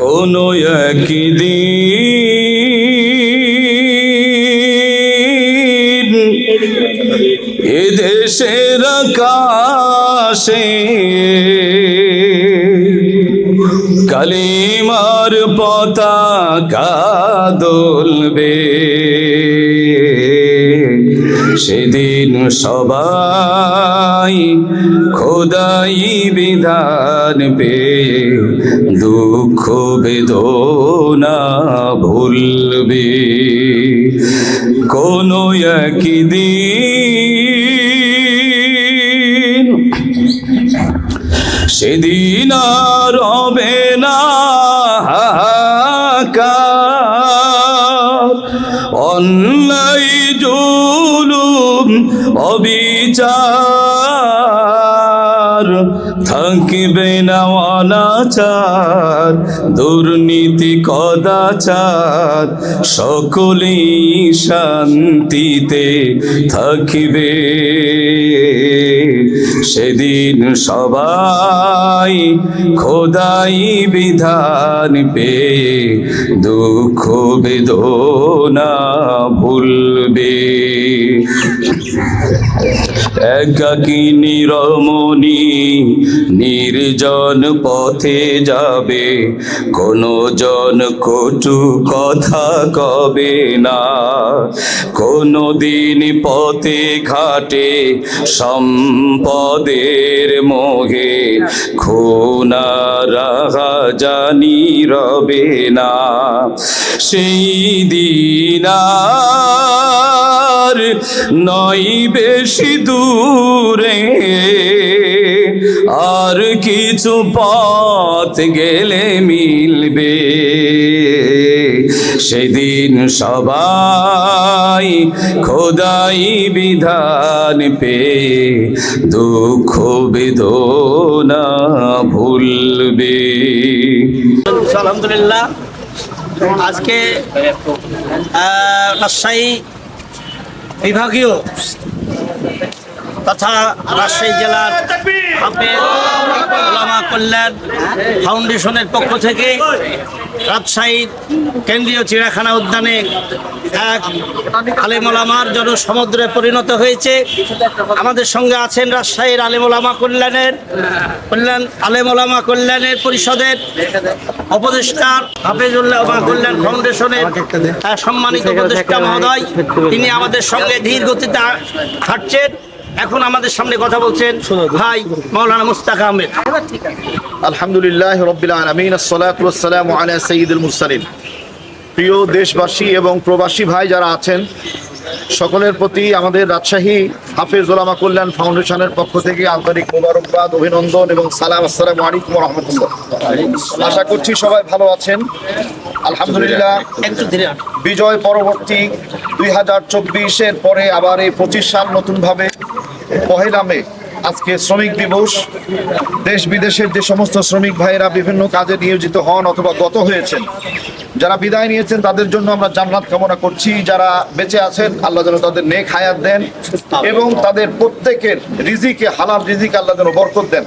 কোনো একদিন এদেশের আকাশে কালিমার পতাকা দোলবে। সেদিন সবাই খোদাই বিধান পেয়ে দুঃখ বেদনা ভুলবে। কোনো একদিন দুর্নীতি কদাচার সকলেই শান্তিতে থাকবে। সেদিন সবাই খোদাই বিধান পেয়ে দুঃখ বেদনা ভুলবে। একাকিনী রমণী নির্জন পথে যাবে, কোনো জন কটু কথা কবে না। কোনো দিন পথে ঘাটে সম্পদের মোহে খুনা রাহা জানি রবে না। সেই দিনার নয় বেশি দূরে আর কিছু পথ গেলে মিলবে। সেদিন সবাই খোদাই বিধান পেয়ে দুঃখ বেদনা ভুলবে। আলহামদুলিল্লাহ। আজকে রাজশাহী বিভাগীয় তথা রাজশাহী জেলার হাফেজ কল্যাণ ফাউন্ডেশনের পক্ষ থেকে রাজশাহীর কেন্দ্রীয় চিড়িয়াখানা উদ্যানে এক আলেমোলামার জনসমুদ্রে পরিণত হয়েছে। আমাদের সঙ্গে আছেন রাজশাহীর আলেমোলামা কল্যাণের, কল্যাণ আলেমোলামা কল্যাণের পরিষদের উপদেষ্টা হাফেজুল্লাহ কল্যাণ ফাউন্ডেশনের সম্মানিত উপদেষ্টা মহোদয়। তিনি আমাদের সঙ্গে ধীর গতিতে হাঁটছেন। এখন আমাদের সামনে কথা বলছেন ভাই মৌলানা মুস্তাক আহমেদ। আলহামদুলিল্লাহ রব্বিল আলমিন আসসালাতু ওয়াসসালামু আলা সাইয়্যিদুল মুরসালিন। প্রিয় দেশবাসী এবং প্রবাসী ভাই যারা আছেন সকলের প্রতি আমাদের রাজশাহী হাফেজ ওলামা কল্যাণ ফাউন্ডেশনের পক্ষ থেকে আন্তরিক মোবারকবাদ অভিনন্দন এবং সালাম আসসালামু আলাইকুম রহমতুল্লাহ। আশা করছি সবাই ভালো আছেন। আলহামদুলিল্লাহ। বিজয় পরবর্তী দুই হাজার চব্বিশের পরে আবার এই পঁচিশ সাল নতুনভাবে পহেলা মে, আজকে শ্রমিক দিবস। দেশ বিদেশের যে সমস্ত শ্রমিক ভাইয়েরা বিভিন্ন কাজে নিয়োজিত হন অথবা গত হয়েছেন, যারা বিদায় নিয়েছেন, তাদের জন্য আমরা জান্নাত কামনা করছি। যারা বেঁচে আছেন, আল্লাহ যেন তাদের নেক হায়াত দেন এবং তাদের প্রত্যেকের রিজিকে, হালাল রিজিক আল্লাহ যেন বরকত দেন।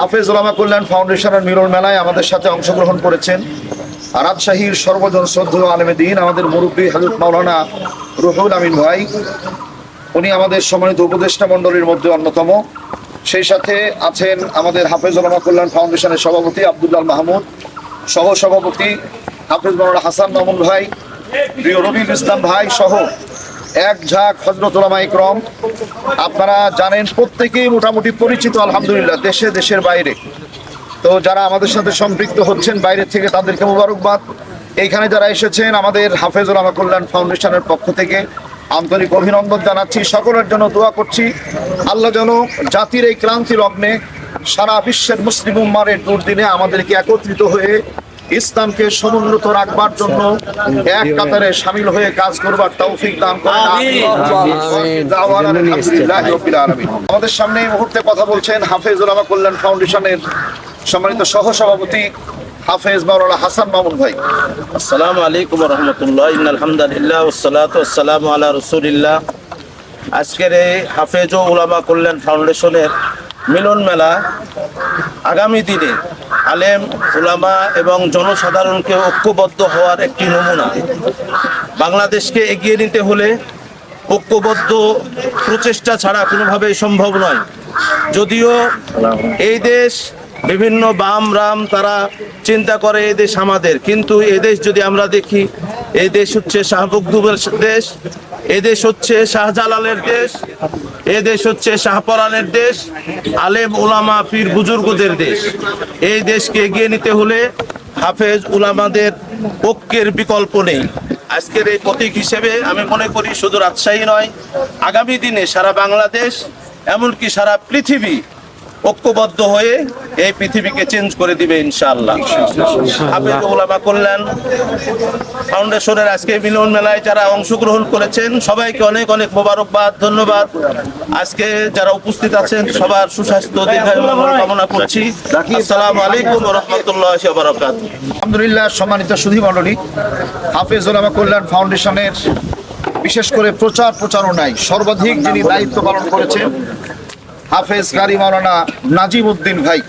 হাফেজ ওলামা কল্যাণ ফাউন্ডেশনের মিলন মেলায় আমাদের সাথে অংশগ্রহণ করেছেন রাজশাহীর সর্বজন শ্রদ্ধেয় আলমে দিন, আমাদের মুরব্বী হাজরত মাওলানা রুহুল আমিন ভাই। উনি আমাদের সম্মানিত উপদেষ্টা মণ্ডলীর মধ্যে অন্যতম। সেই সাথে আছেন আমাদের হাফেজ ওলামা কল্যাণ ফাউন্ডেশনের সভাপতি আব্দুল্লাহ মাহমুদ সহ সভাপতি হাফেজ মাওলানা হাসান মামুন ভাই, প্রিয় রবিউল ইসলাম ভাই সহ এক ঝাঁক হজরত ওলামা ইকরম। আপনারা জানেন প্রত্যেকেই মোটামুটি পরিচিত, আলহামদুলিল্লাহ, দেশে, দেশের বাইরে। তো যারা আমাদের সাথে সম্পৃক্ত হচ্ছেন, বাইরে থেকে তাদেরকে মোবারকবাদ। এইখানে যারা এসেছেন আমাদের হাফেজুল আমা কল্যাণ ফাউন্ডেশনের পক্ষ থেকে আন্তরিক অভিনন্দন জানাচ্ছি। সকলের জন্য দোয়া করছি। আল্লাহ যেন জাতির এই ক্রান্তি লগ্নে সারা বিশ্বের মুসলিম উম্মারের দুর্দিনে আমাদেরকে একত্রিত হয়ে ইসলামকে সমুন্নত রাখবার জন্য এক কাতারে সামিল হয়ে কাজ করবার তৌফিক দান। আমাদের সামনে এই মুহূর্তে কথা বলছেন হাফেজুল আমা কল্যাণ ফাউন্ডেশনের সম্মানিত সহ সভাপতি হাফেজ মাওলানা হাসান মামুন ভাই। আসসালামু আলাইকুম রহমতুল্লাহ। ইন আলহামদুলিল্লাহ ওসালাত আসসালাম আলা রসুলিল্লাহ। আজকের এই হাফেজ ও উলামা কল্যাণ ফাউন্ডেশনের মিলন মেলা আগামী দিনে আলেম, উলামা এবং জনসাধারণকে ঐক্যবদ্ধ হওয়ার একটি নমুনা। বাংলাদেশকে এগিয়ে নিতে হলে ঐক্যবদ্ধ প্রচেষ্টা ছাড়া কোনোভাবেই সম্ভব নয়। যদিও এই দেশ বিভিন্ন বাম রাম তারা চিন্তা করে এই দেশ আমাদের। কিন্তু এই দেশ যদি আমরা দেখি, এই দেশ হচ্ছে শাহবুকদুবের দেশ, এই দেশ হচ্ছে শাহজালালের দেশ, এই দেশ হচ্ছে শাহপরানের দেশ, আলেম ওলামা পীর বুজুর্গদের দেশ। এই দেশকে এগিয়ে নিতে হলে হাফেজ উলামাদের ঐক্যের বিকল্প নেই। আজকের এই প্রতীক হিসেবে আমি মনে করি শুধু রাজশাহী নয়, আগামী দিনে সারা বাংলাদেশ, এমনকি সারা পৃথিবী ঐক্যবদ্ধ হয়ে এই পৃথিবীকে চেঞ্জ করে দিবে ইনশাআল্লাহ। হাফেজ ওলামা ফাউন্ডেশনের আজকে মিলন মেলায় যারা অংশগ্রহণ করেছেন, সবাইকে অনেক অনেক মোবারকবাদ, ধন্যবাদ। আজকে যারা উপস্থিত আছেন, সবার সুস্বাস্থ্য দীর্ঘায়ু কামনা করছি। আসসালামু আলাইকুম রহমতুল্লাহ আলহামদুলিল্লাহ, সম্মানিত সুধী মণ্ডলী, হাফেজ ওলামা কল্যাণ ফাউন্ডেশনের বিশেষ করে প্রচার প্রচারণায় সর্বাধিক যিনি দায়িত্ব পালন করেছেন হাফেজ কারি মাওলানা নাজিম উদ্দিন ভাই।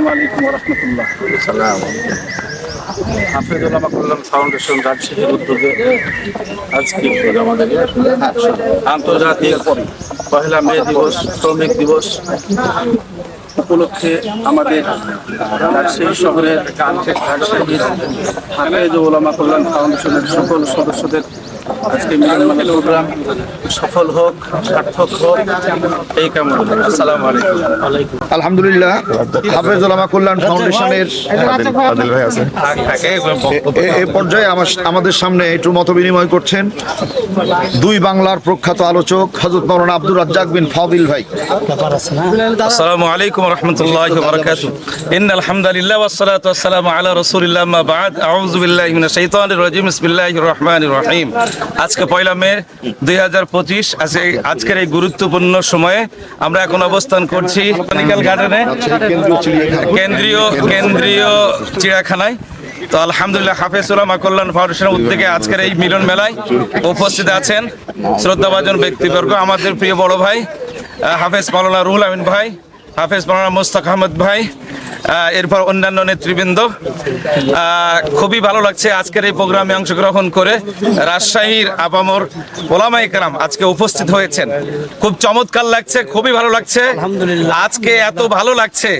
আলাইকুম হাফেজ ফাউন্ডেশন আজকে আন্তর্জাতিক দিবস, শ্রমিক দিবস উপলক্ষে আমাদের রাজশাহী শহরের রাজশাহীর ওলামা কল্যাণ ফাউন্ডেশনের সকল সদস্যদের আজকে মিলনমানের প্রোগ্রাম সফল হোক সার্থক হোক এই কামনা করি। আসসালামু আলাইকুম। আলাইকুম আলহামদুলিল্লাহ হাফেজ ওলামা কল্যাণ ফাউন্ডেশনের এ- এ পর্যায়ে আমার- আমাদের সামনে একটু মত বিনিময় করছেন দুই বাংলার প্রখ্যাত আলোচক হজরত মৌলানা আব্দুর রাজ্জাক বিন ফাদিল ভাই। আসসালামু আলাইকুম রহমতুল্লাহ বারকাতু। ইন আলহামদুলিল্লাহ ওয়াসসালাতু ওয়াসসালামু আলা রাসূলিল্লাহ মা বাদ। আউযু বিল্লাহি মিনাশ শাইতানির রাজিম। বিসমিল্লাহির রহমানির রহিম। আজকে পয়লা মে দুই 2025 আজকে আজকের এই গুরুত্বপূর্ণ সময়ে আমরা এখন অবস্থান করছি বটানিক্যাল গার্ডেনে, কেন্দ্রীয় কেন্দ্রীয় চিড়িয়াখানায়। তো আলহামদুলিল্লাহ হাফেজ উলামা কল্যাণ ফাউন্ডেশনের উদ্যোগে আজকের এই মিলন মেলায় উপস্থিত আছেন শ্রদ্ধাভাজন ব্যক্তিবর্গ, আমাদের প্রিয় বড় ভাই হাফেজ মাওলানা রুহুল আমিন ভাই, হাফেজ মাওলানা মোস্তাক আহমদ ভাই এরপর অন্যান্য নেতৃবৃন্দ আহ, খুবই ভালো লাগছে আজকের এই প্রোগ্রামে অংশগ্রহণ করে। রাজশাহীর আপামর ওলামা ইকরাম আজকে উপস্থিত হয়েছেন। খুব চমৎকার লাগছে খুবই ভালো লাগছে। আজকে এত ভালো লাগছে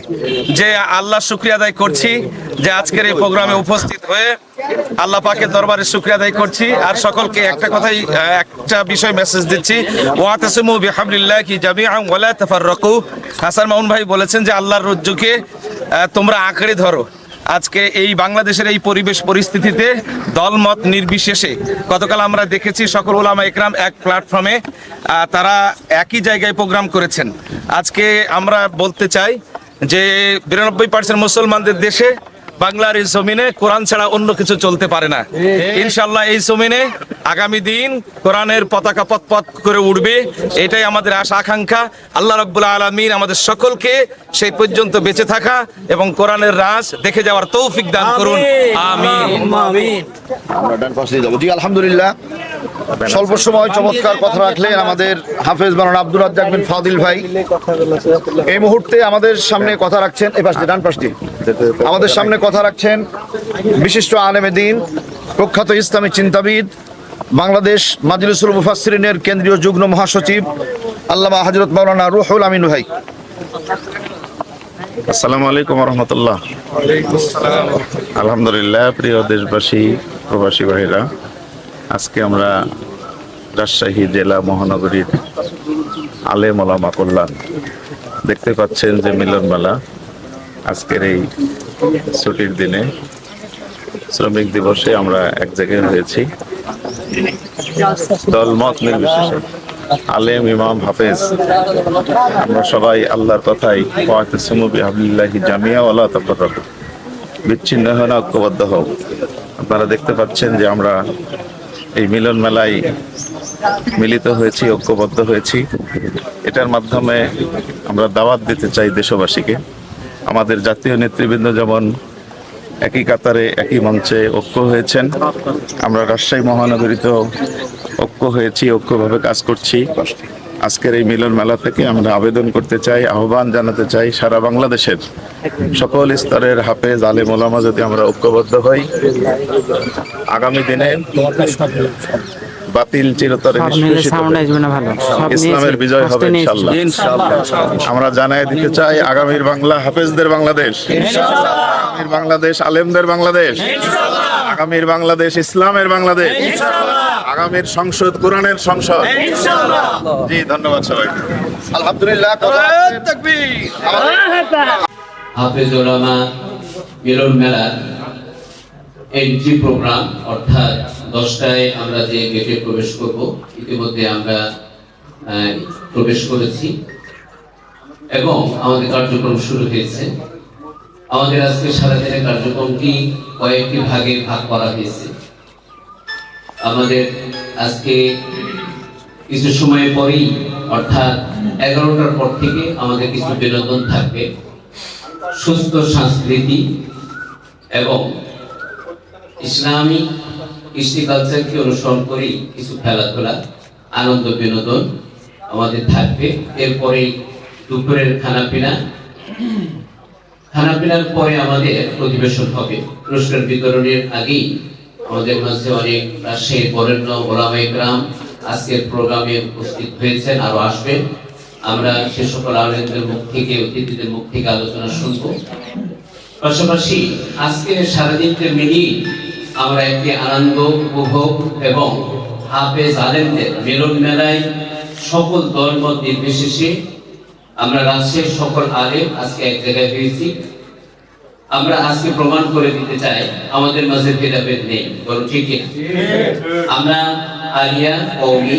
যে আল্লাহ শুক্রিয়া আদায় করছি যে আজকের এই প্রোগ্রামে উপস্থিত হয়ে আল্লাহ পাকের দরবারে শুক্রিয়া আদায় করছি। আর সকলকে একটা কথাই একটা বিষয় মেসেজ দিচ্ছি। ওয়াতাসিমু বিহাবলিল্লাহ কি জামিআন ওয়ালা তাফাররাকু। হাসান মামুন ভাই বলেছেন যে আল্লাহর রজ্জুকে তোমরা আঁকড়ে ধরো। আজকে এই বাংলাদেশের এই পরিবেশ পরিস্থিতিতে দলমত নির্বিশেষে, গতকাল আমরা দেখেছি সকল ওলামা একরাম এক প্ল্যাটফর্মে তারা একই জায়গায় প্রোগ্রাম করেছেন। আজকে আমরা বলতে চাই যে বিরানব্বই পার্সেন্ট মুসলমানদের দেশে বাংলার এই জমিনে কোরআন ছাড়া অন্য কিছু চলতে পারে না। ইনশাল্লাহ এই জমিনে আগামী দিন কোরআনের পতাকা পথ পথ করে উঠবে এটাই আমাদের আশা আকাঙ্ক্ষা। আল্লাহ রব্বুল আলমিন আমাদের সকলকে সেই পর্যন্ত বেঁচে থাকা এবং কোরআনের রাজ দেখে যাওয়ার তৌফিক দান করুন। আমিন। আমরা ডান পাশে যাব। জি আলহামদুলিল্লাহ। স্বল্প সময় চমৎকার কথা রাখলেন আমাদের হাফেজ মাওলানা আব্দুল রাজ্জাক বিন ফাদিল ভাই। এই মুহূর্তে আমাদের সামনে কথা রাখছেন এই পাশ ডান পাশটি আমাদের সামনে কথা রাখছেন বিশিষ্ট আলেমে দিন, প্রখ্যাত ইসলামী চিন্তাবিদ, বাংলাদেশ মাজলিসুল মুফাসসিরিনের কেন্দ্রীয় যুগ্ম মহাসচিব, আল্লামা হযরত মাওলানা রুহুল আমিন ভাই। আসসালামু আলাইকুম রহমতুল্লাহ। আলহামদুলিল্লাহ, প্রিয় দেশবাসী, প্রবাসী ভাইরা, আজকে আমরা রাজশাহী জেলা মহানগরীর আলেম ওলামা কল্যাণ দেখতে পাচ্ছেন যে মিলন মেলা আজকের এই ছুটির দিনে শ্রমিক দিবসে আমরা এক জায়গায় হয়েছি। দলমত নির্বিশেষে। আলেম ইমাম হাফেজ, আমরা সবাই আল্লাহর কথাই বিহাবলিল্লাহি জামিয়া ওয়ালা তাফাররাকু। বিচ্ছিন্ন হয় না, ঐক্যবদ্ধ হোক আপনারা দেখতে পাচ্ছেন যে আমরা এই মিলন মেলায় মিলিত হয়েছি, ঐক্যবদ্ধ হয়েছি। এটার মাধ্যমে আমরা দাওয়াত দিতে চাই দেশবাসীকে। আমাদের জাতীয় নেতৃবৃন্দ যেমন একই কাতারে, একই মঞ্চে ঐক্য হয়েছেন। আমরা রাজশাহী মহানগরীতেও ঐক্য হয়েছি, ঐক্যভাবে কাজ করছি। আজকের এই মিলন মেলা থেকে আমরা আবেদন করতে চাই, আহ্বান জানাতে চাই সারা বাংলাদেশের সকল স্তরের হাফেজ, আলেম, ওলামা যদি আমরা ঐক্যবদ্ধ হই, আগামী দিনে বাতিল চিরতরে ইসলামের বিজয় হবে ইনশাআল্লাহ আমরা জানাই দিতে চাই আগামীর বাংলা হাফেজদের বাংলাদেশ। আগামীর বাংলাদেশ আলেমদের বাংলাদেশ। আগামীর বাংলাদেশ ইসলামের বাংলাদেশ। আগামীর সংসদ কোরআনের সংসদ। জি ধন্যবাদ সবাই। আলহামদুলিল্লাহ হাফেজ ওলামা মিলন মেলার এন্ট্রি প্রোগ্রাম অর্থাৎ দশটায় আমরা যে গেটে প্রবেশ করব, ইতিমধ্যে আমরা প্রবেশ করেছি। এবং আমাদের কার্যক্রম শুরু হয়েছে। আমাদের আজকে সারাদিনের কার্যক্রমটি কয়েকটি ভাগে ভাগ করা হয়েছে। আমাদের আজকে কিছু সময় পরেই, অর্থাৎ এগারোটার পর থেকে আমাদের কিছু বিনোদন থাকবে। সুস্থ সংস্কৃতি এবং ইসলামী কৃষ্টি কালচারকে অনুসরণ করেই কিছু খেলাধুলা, আনন্দ বিনোদন আমাদের থাকবে। এরপরেই দুপুরের খানাপিনা। খানাপিনার পরে আমাদের পরিবেশন হবে। পুরস্কার বিতরণের আগেই আমাদের মাঝে অনেক বরেণ্য গ্রাম আজকের প্রোগ্রামে উপস্থিত হয়েছেন, আরও আসবেন। আমরা সে সকল আলেমদের মুখ থেকে, অতিথিদের মুখ থেকে আলোচনা শুনব। পাশাপাশি আজকে সারাদিনকে মিলিয়ে আমরা একটি আনন্দ উপভোগ এবং হাফেজ আলেমদের মিলন মেলায় সকল দলমত নির্বিশেষে আমরা রাজশাহীর সকল আলেম আজকে এক জায়গায় হয়েছি আমরা আজকে প্রমাণ করে দিতে চাই, আমাদের মাঝে ভেদাভেদ নেই, বরং ঠিক আমরা আলিয়া কৌমি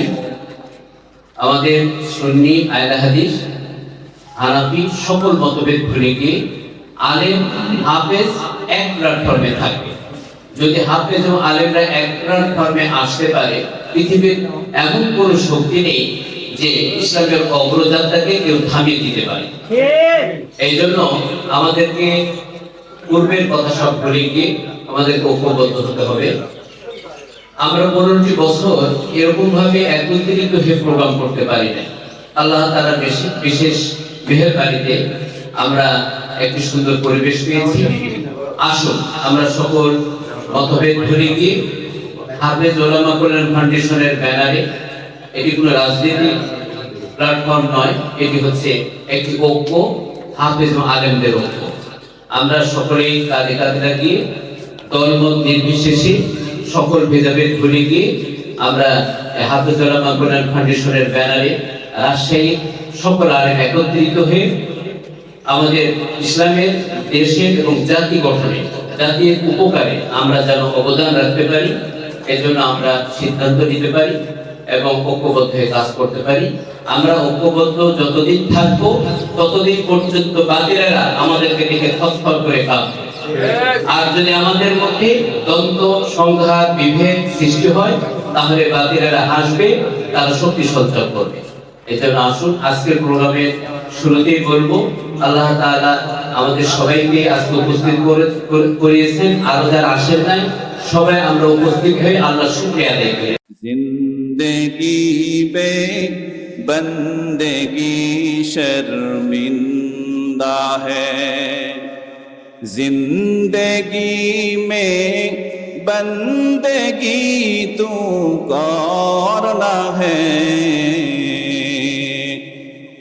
আমাদের সুন্নি, আয়লা হাদিস, হানাফি, সকল মতভেদ ভুলে গিয়ে আলেম, হাফেজ এক প্ল্যাটফর্মে থাকবে। যদি হাফেজ এবং আলেমরা এক প্ল্যাটফর্মে আসতে পারে পৃথিবীর এমন কোনো শক্তি নেই যে ইসলামের অগ্রযাত্রাকে কেউ থামিয়ে দিতে পারে। এই জন্য আমাদেরকে পূর্বের কথা সব ভুলে গিয়ে আমাদেরকে ঐক্যবদ্ধ হতে হবে। আমরা পনেরোটি বছর এরকম ভাবে একত্রিত হয়ে প্রোগ্রাম করতে পারি না আল্লাহ তারা বিশেষ মেহেরবাড়িতে আমরা একটি সুন্দর পরিবেশ পেয়েছি। আসুন আমরা সকল মতভেদ ভুলে গিয়ে হাফেজ ওলামা কল্যাণ ফাউন্ডেশনের ব্যানারে এটি কোনো রাজনীতি প্ল্যাটফর্ম নয়, এটি হচ্ছে একটি ঐক্য, হাফেজ আলেমদের ঐক্য। আমরা সকলেই কাঁধে কাঁধে লাগিয়ে দলমত নির্বিশেষে সকল ভেদাভেদ ভুলে গিয়ে আমরা হাফেজ ওলামা কল্যাণ ফাউন্ডেশনের ব্যানারে রাজশাহী সকল আলেম একত্রিত হয়ে আমাদের ইসলামের, দেশের এবং জাতি গঠনে জাতির উপকারে আমরা যেন অবদান রাখতে পারি, এজন্য আমরা সিদ্ধান্ত নিতে পারি এবং ঐক্যবদ্ধ হয়ে কাজ করতে পারি। আমরা ঐক্যবদ্ধ যতদিন থাকব, ততদিন পর্যন্ত বাতিলেরা আমাদেরকে দেখে থরথর করে কাঁপবে। আর যদি আমাদের মধ্যে দ্বন্দ্ব, সংঘাত, বিভেদ সৃষ্টি হয়, তাহলে বাতিলেরা হাসবে, তারা শক্তি সঞ্চয় করবে। এই জন্য আসুন আজকের প্রোগ্রামের শুরুতেই বলবো আল্লাহ তাআলা আমাদের সবাইকে আজকে উপস্থিত করে করে- করিয়েছেন আরো যারা আসেন নাই সবাই আমরা উপস্থিত হয়ে আল্লাহ শুক্রিয়া আদায় করি जिंदगी बे बंदगी शर्मिंदा है जिंदगी में बंदगी तू करना है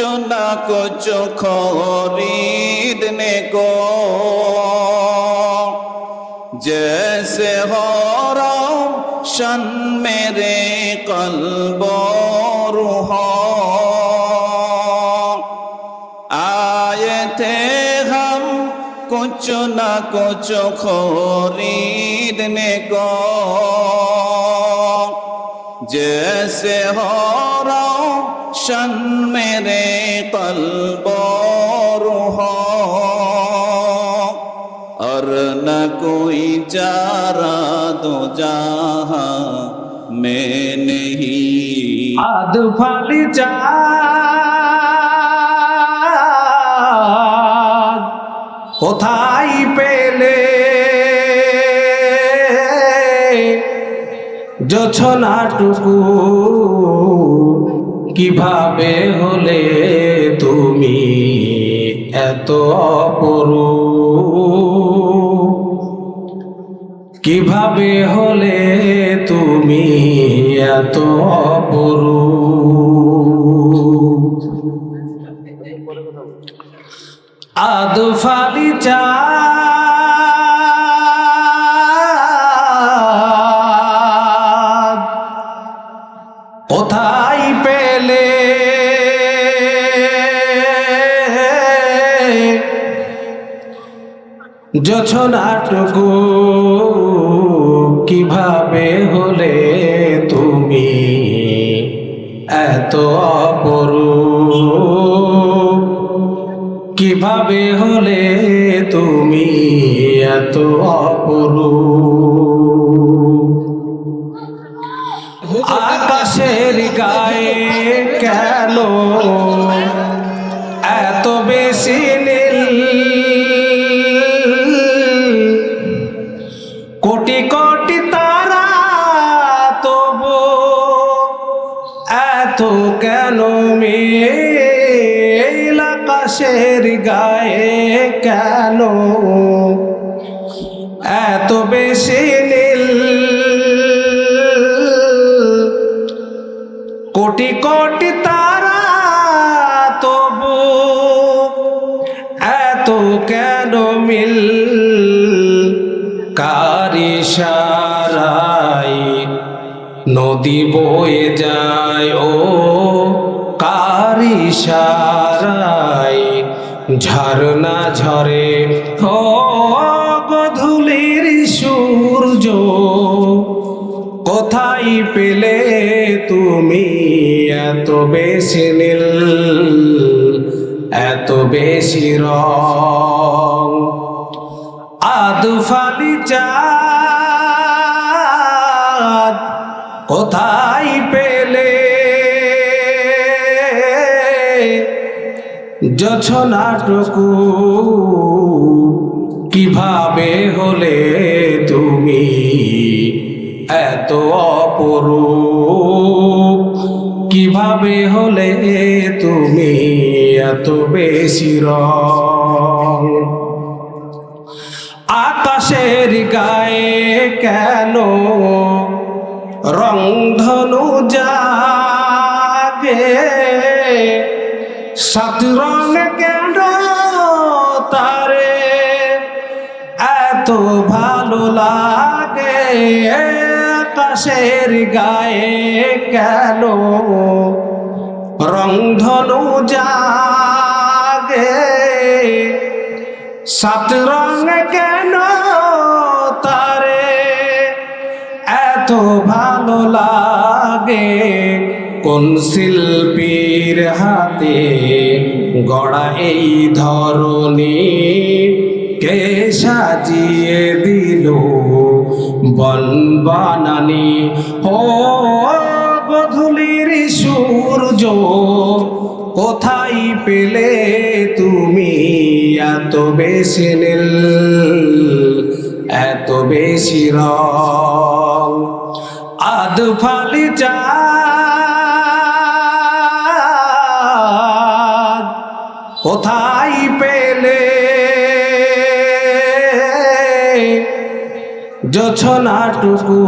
कुछ न कुछ खरीदने को जैसे हो रोशन मेरे कल्ब आए थे हम कुछ न कुछ खरीदने को जैसे हो روشن میرے قلب و روح اور نہ کوئی چارہ دو جہاں میں نہیں آد پھالی چاند কোথায় পেলে জছলাটুকু কীভাবে হলে তুমি এত অপরূপ? কীভাবে হলে তুমি এত অপরূপ? আদু ফালি চা জছনাটুকু কীভাবে হলে তুমি এত অপরূপ? কীভাবে হলে তুমি এত অপরূপ? আকাশের গায়ে কেন এত কেন মেল গায়ে কেন? এত বেশি নীল কোটি কোটি তারা তবু এত কেন মিল? কারি সারাই নদী বয়ে যায়? ঝরনা ঝরে। ও গধুলির সূর্য, কোথায় পেলে তুমি এত বেশি নীল, এত বেশি রং? আদু ফালি চাঁদ কোথায় পেলে জছনাটুকু কীভাবে হলে তুমি এত অপরূপ? কীভাবে হলে তুমি এত বেশি আকাশের গায়ে কেন রংধনু সাত রং কেন তারে? এত ভালো লাগে আকাশের গায়ে কেন? রংধনু জাগে। সাত রং কেন তারে? এত ভালো লাগে কোন শিল্পীর হাতে গড়া এই ধরনী কে সাজিয়ে দিল বন বানানি? ও গধুলির সূর্য, কোথায় পেলে তুমি এত বেশি নীল, এত বেশি রং? আদ ফালি চাঁদ কোথায় পেলে? জছনাটুকু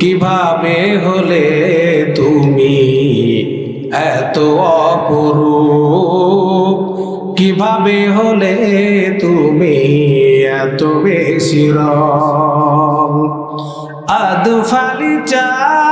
কীভাবে হলে তুমি এত অপরূপ? কীভাবে হলে তুমি এত বেশি রং? আদ ফালি চা